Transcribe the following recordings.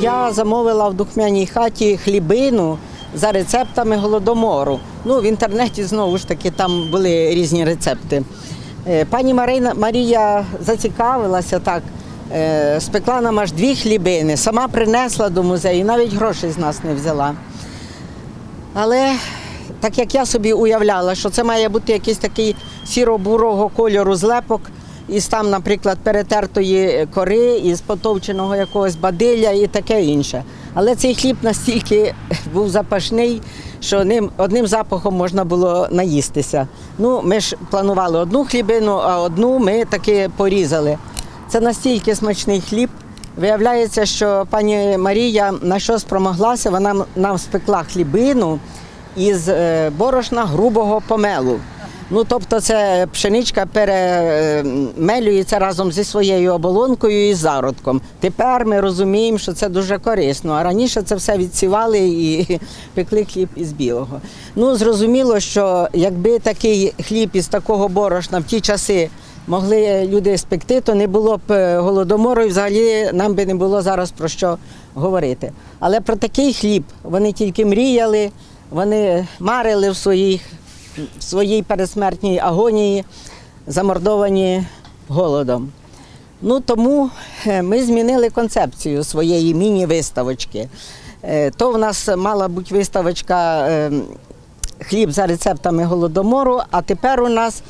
я замовила в духмяній хаті хлібину за рецептами голодомору. Ну, в інтернеті знову ж таки там були різні рецепти. Е, Пані Марина, Марія зацікавилася так, е, спекла нам аж дві хлібини, сама принесла до музею, навіть грошей з нас не взяла. Але так як я собі уявляла, що це має бути якийсь такий сіро-бурого кольору злепок, із там, наприклад, перетертої кори, із потовченого якогось бадилля і таке інше. Але цей хліб настільки був запашний, що ним одним запахом можна було наїстися. Ну, ми ж планували одну хлібину, а одну ми таки порізали. Це настільки смачний хліб. Виявляється, що пані Марія на що спромоглася, вона нам спекла хлібину із е, борошна грубого помелу. Ну, тобто це пшеничка перемелюється разом зі своєю оболонкою і зародком. Тепер ми розуміємо, що це дуже корисно. А раніше це все відсівали і пекли хліб із білого. Ну, зрозуміло, що якби такий хліб із такого борошна в ті часи могли люди спекти, то не було б е, голодомору і взагалі нам би не було зараз про що говорити. Але про такий хліб вони тільки мріяли, вони марили в своїх в своїй пересмертній агонії, замордовані голодом. Ну тому е, ми змінили концепцію своєї міні-виставочки. Е, То в нас мала бути виставочка е, хліб за рецептами голодомору, а тепер у нас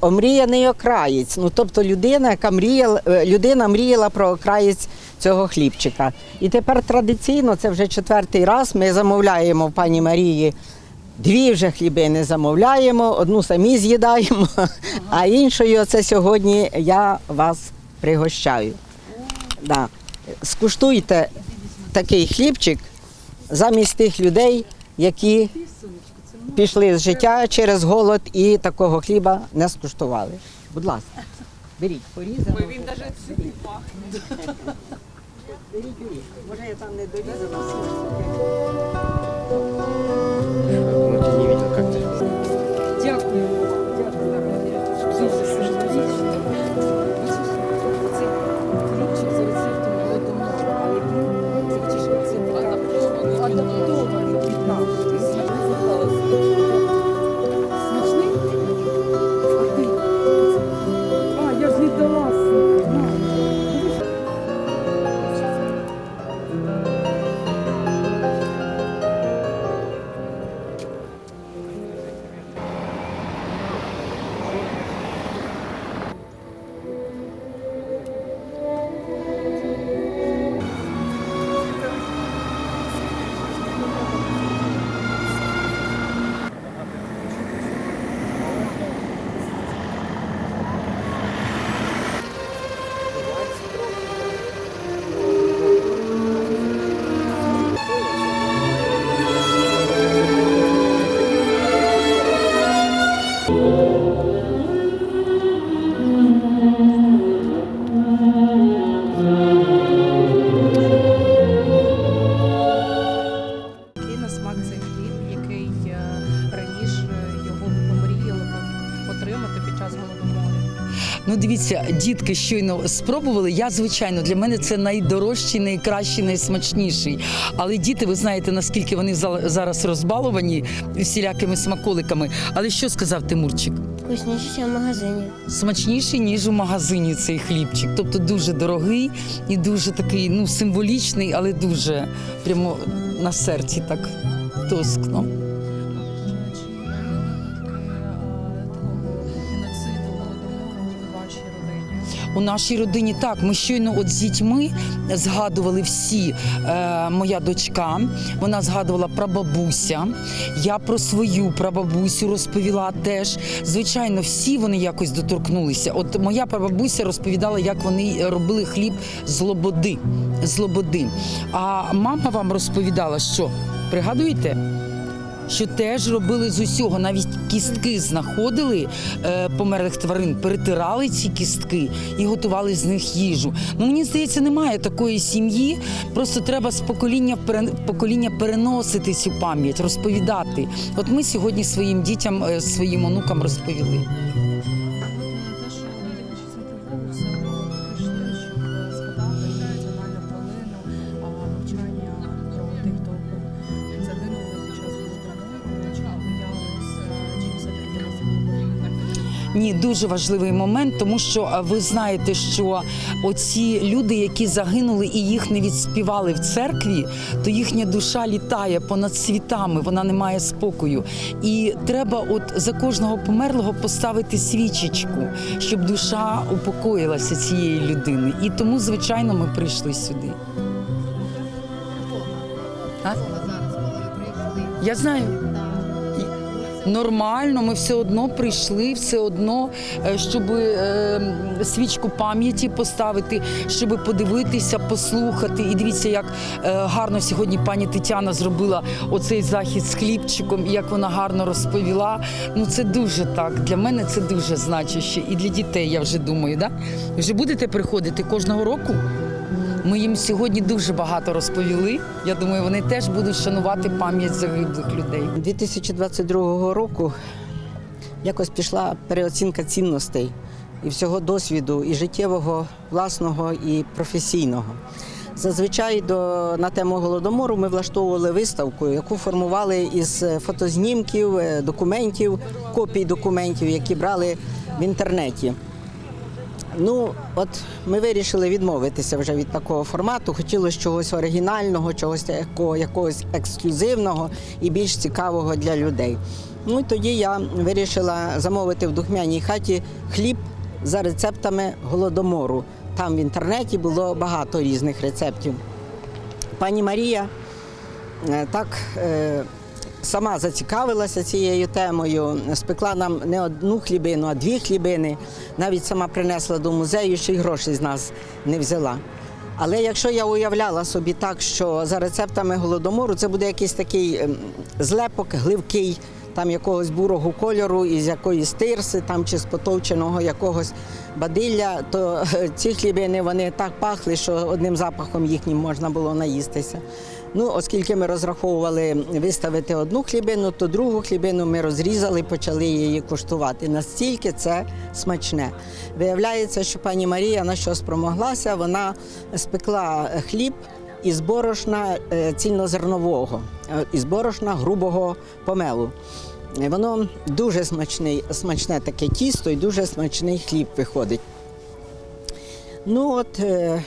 омріяний окраєць. Ну, тобто людина, яка мріяла, людина мріяла про окраєць цього хлібчика. І тепер традиційно, це вже четвертий раз, ми замовляємо в пані Марії. Дві вже хлібини замовляємо, одну самі з'їдаємо, а іншою це сьогодні я вас пригощаю. Да. Скуштуйте такий хлібчик замість тих людей, які пішли з життя через голод і такого хліба не скуштували. Будь ласка, беріть, порізано. Він навіть пахне. Беріть, беріть. Може я там не дорізала. Ты не видел, как хліб, який е, раніше його помріяли отримати під час голодомору. Ну, дивіться, дітки щойно спробували. Я, звичайно, для мене це найдорожчий, найкращий, найсмачніший. Але діти, ви знаєте, наскільки вони зараз розбаловані всілякими смаколиками. Але що сказав Тимурчик? Вкусніше, в магазині. Смачніший, ніж у магазині цей хлібчик. Тобто дуже дорогий і дуже такий, ну, символічний, але дуже прямо на серці так тоскно. У нашій родині так. Ми щойно от з дітьми згадували всі. Е, моя дочка, вона згадувала про бабуся. Я про свою прабабусю розповіла теж. Звичайно, всі вони якось доторкнулися. От моя прабабуся розповідала, як вони робили хліб з лободи. З лободи. А мама вам розповідала, що пригадуєте? що теж робили з усього, навіть кістки знаходили е, померлих тварин, перетирали ці кістки і готували з них їжу. Ну мені здається, немає такої сім'ї. Просто треба з покоління в покоління переносити цю пам'ять, розповідати. От ми сьогодні своїм дітям, е, своїм онукам розповіли. Ні, дуже важливий момент, тому що ви знаєте, що оці люди, які загинули і їх не відспівали в церкві, то їхня душа літає понад світами, вона не має спокою. І треба, от за кожного померлого поставити свічечку, щоб душа упокоїлася цієї людини. І тому, звичайно, ми прийшли сюди. А? Я знаю. Нормально, ми все одно прийшли, все одно, щоб свічку пам'яті поставити, щоб подивитися, послухати. І дивіться, як е, гарно сьогодні пані Тетяна зробила оцей захід з хлібчиком, як вона гарно розповіла. Ну це дуже так. Для мене це дуже значуще. І для дітей, я вже думаю, да? Вже будете приходити кожного року? Ми їм сьогодні дуже багато розповіли. Я думаю, вони теж будуть шанувати пам'ять загиблих людей. 2022 року якось пішла переоцінка цінностей і всього досвіду, і життєвого, власного, і професійного. Зазвичай до, на тему голодомору ми влаштовували виставку, яку формували із фотознімків, е, документів, копій документів, які брали в інтернеті. Ну, от ми вирішили відмовитися вже від такого формату. Хотілося чогось оригінального, чогось такого, якогось ексклюзивного і більш цікавого для людей. Ну і тоді я вирішила замовити в духмяній хаті хліб за рецептами голодомору. Там в інтернеті було багато різних рецептів. Пані Марія е, так е, сама зацікавилася цією темою, спекла нам не одну хлібину, а дві хлібини. Навіть сама принесла до музею, ще й грошей з нас не взяла. Але якщо я уявляла собі так, що за рецептами голодомору це буде якийсь такий ем, злепок, гливкий, там якогось бурого кольору, із якоїсь тирси, там чи з потовченого якогось бадилля, то е, ці хлібини вони так пахли, що одним запахом їхнім можна було наїстися. Ну, оскільки ми розраховували виставити одну хлібину, то другу хлібину ми розрізали, почали її куштувати. Настільки це смачне. Виявляється, що пані Марія на що спромоглася, вона спекла хліб із борошна е, цільнозернового, е, із борошна грубого помелу. Воно дуже смачний, смачне таке тісто і дуже смачний хліб виходить. Ну от е,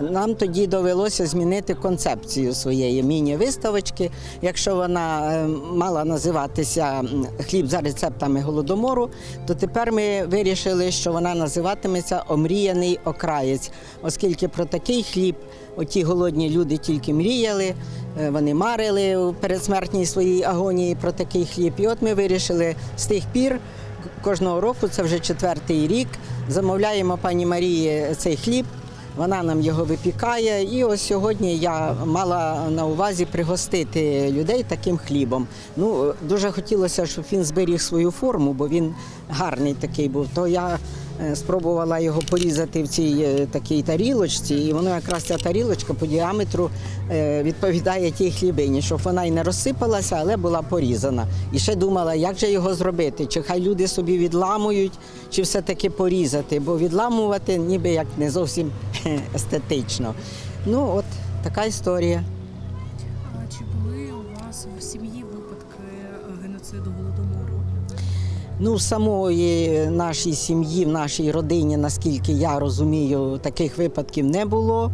нам тоді довелося змінити концепцію своєї міні-виставочки. Якщо вона е, мала називатися Хліб за рецептами голодомору, то тепер ми вирішили, що вона називатиметься Омріяний окраєць, оскільки про такий хліб оті голодні люди тільки мріяли, вони марили у передсмертній своїй агонії про такий хліб. І от ми вирішили з тих пір. Кожного року, це вже четвертий рік, замовляємо пані Марії цей хліб. Вона нам його випікає. І ось сьогодні я мала на увазі пригостити людей таким хлібом. Ну, дуже хотілося, щоб він зберіг свою форму, бо він гарний такий був. То я е, спробувала його порізати в цій е, такій тарілочці, і воно якраз ця тарілочка по діаметру е, відповідає тій хлібині, щоб вона й не розсипалася, але була порізана. І ще думала, як же його зробити, чи хай люди собі відламують, чи все-таки порізати, бо відламувати ніби як не зовсім естетично. Ну, от така історія. Ну, самої нашій сім'ї, в нашій родині, наскільки я розумію, таких випадків не було.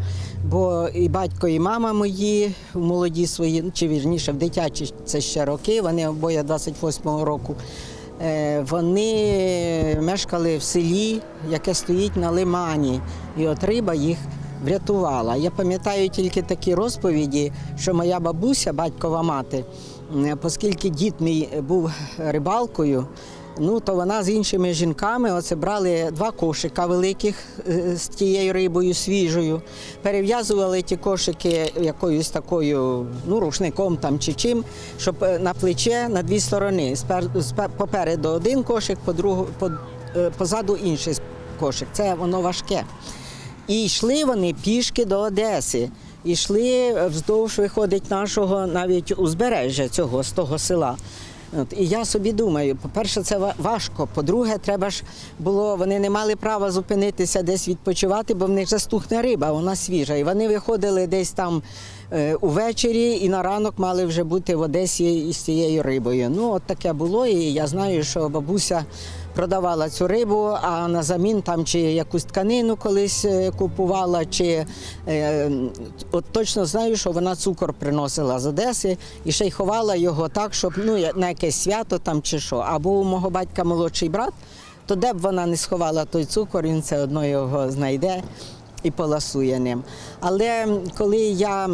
Бо і батько, і мама мої в молоді свої, чи вірніше в дитячі це ще роки, вони обоє 28-го року. е, Вони мешкали в селі, яке стоїть на лимані, і от риба їх врятувала. Я пам'ятаю тільки такі розповіді, що моя бабуся, батькова мати, оскільки дід мій був рибалкою, ну то вона з іншими жінками оце брали два кошика великих е, з тією рибою свіжою, перев'язували ті кошики якоюсь такою, ну, рушником там чи чим, щоб е, на плече на дві сторони. Попереду один кошик, по другу, по, е, позаду інший кошик. Це воно важке. І йшли вони пішки до Одеси. І йшли вздовж виходить нашого навіть узбережжя цього з того села. От, і я собі думаю, по-перше, це важко. По-друге, треба ж було, вони не мали права зупинитися десь відпочивати, бо в них застухне риба, вона свіжа. І вони виходили десь там е, увечері і на ранок мали вже бути в Одесі із цією рибою. Ну, от таке було, і я знаю, що бабуся продавала цю рибу, а на замін там чи якусь тканину колись е, купувала, чи е, от точно знаю, що вона цукор приносила з Одеси і ще й ховала його так, щоб ну, на якесь свято там чи що. Або у мого батька молодший брат, то де б вона не сховала той цукор, він все одно його знайде і поласує ним. Але коли я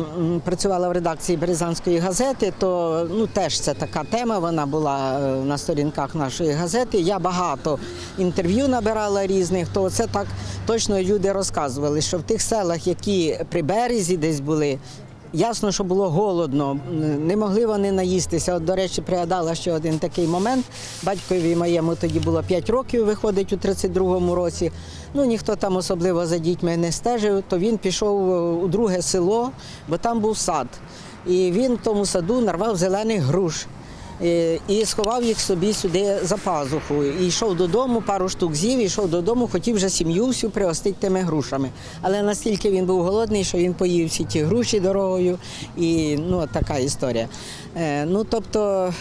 працювала в редакції Березанської газети, то ну теж це така тема. Вона була е, на сторінках нашої газети. Я багато інтерв'ю набирала різних. То це так точно люди розказували, що в тих селах, які при березі десь були. Ясно, що було голодно, не могли вони наїстися. От, до речі, пригадала ще один такий момент. Батькові моєму тоді було 5 років, виходить у 32-му році. Ну ніхто там особливо за дітьми не стежив, то він пішов е, у друге село, бо там був сад. І він в тому саду нарвав зелених груш. Е, І сховав їх собі сюди за пазуху. І йшов додому, пару штук з'їв, йшов додому, хотів вже сім'ю всю пригостити тими грушами. Але настільки він був голодний, що він поїв всі ті груші дорогою. І ну, така історія. Е, Ну, тобто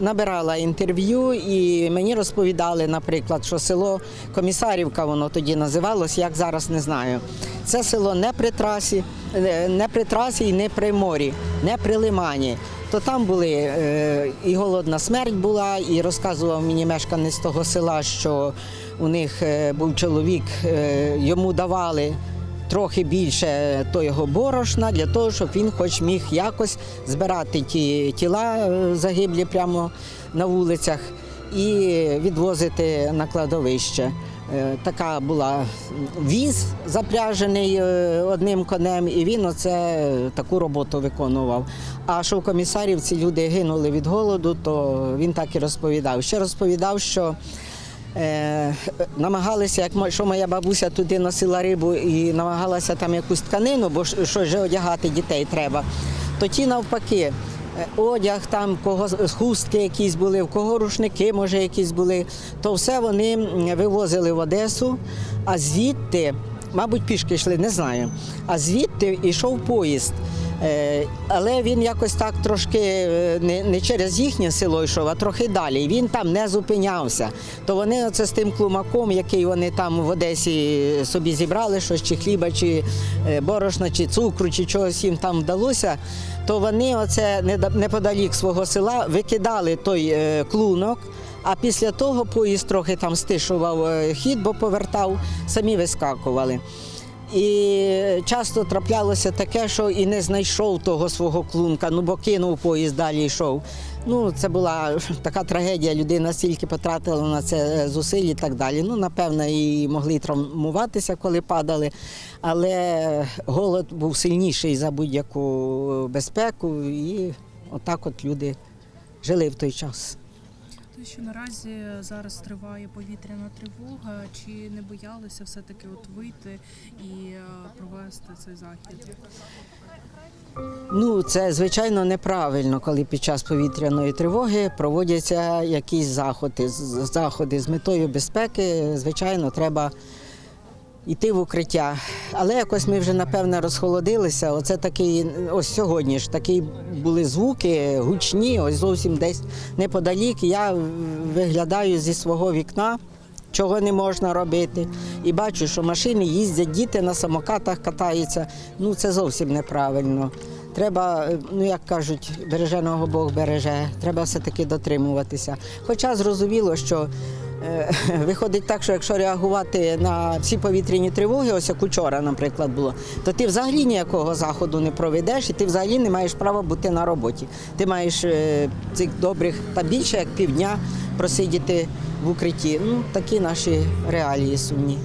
набирала інтерв'ю, і мені розповідали, наприклад, що село Комісарівка, воно тоді називалось, як зараз не знаю. Це село не при трасі, е, не при трасі і не при морі, не при лимані. То там були е, і голодна смерть була, і розказував мені мешканець того села, що у них е, був чоловік, е, йому давали трохи більше того борошна для того, щоб він хоч міг якось збирати ті тіла загиблі прямо на вулицях і відвозити на кладовище. Е, Така була віз запряжений е, одним конем, і він оце е, таку роботу виконував. А що в комісарівці люди гинули від голоду, то він так і розповідав. Ще розповідав, що Е, намагалися, як що моя бабуся туди носила рибу і намагалася там якусь тканину, бо що ж одягати дітей треба. То ті навпаки, одяг там, кого хустки якісь були, в кого рушники, може, якісь були, то все вони вивозили в Одесу, а звідти, мабуть, пішки йшли, не знаю. А звідти йшов поїзд. Е, Але він якось так трошки е, не, через їхнє село йшов, а трохи далі. Він там не зупинявся. То вони оце з тим клумаком, який вони там в Одесі собі зібрали, щось чи хліба, чи е, борошна, чи цукру, чи чогось їм там вдалося, то вони оце неподалік свого села викидали той клунок. А після того поїзд трохи там стишував хід, бо повертав, самі вискакували. І часто траплялося таке, що і не знайшов того свого клунка, ну бо кинув поїзд, далі йшов. Ну, це була така трагедія, людина стільки потратила на це зусиль і так далі. Ну, напевно, і могли травмуватися, коли падали. Але голод був сильніший за будь-яку безпеку, і отак от люди жили в той час. Те, що наразі зараз триває повітряна тривога, чи не боялися все-таки от вийти і е, провести цей захід? Ну, це звичайно неправильно, коли під час повітряної тривоги проводяться якісь заходи. Заходи з метою безпеки, звичайно, треба йти в укриття. Але якось ми вже напевне розхолодилися. Оце такий, ось сьогодні ж такі були звуки гучні, ось зовсім десь неподалік. Я виглядаю зі свого вікна. Чого не можна робити, і бачу, що машини їздять, діти на самокатах катаються. Ну це зовсім неправильно. Треба, ну як кажуть, береженого Бог береже. Треба все-таки дотримуватися. Хоча зрозуміло, що виходить так, що якщо реагувати на всі повітряні тривоги, ось як учора, наприклад, було, то ти взагалі ніякого заходу не проведеш, і ти взагалі не маєш права бути на роботі. Ти маєш е, цих добрих та більше як півдня просидіти в укритті. Ну такі наші реалії сумні.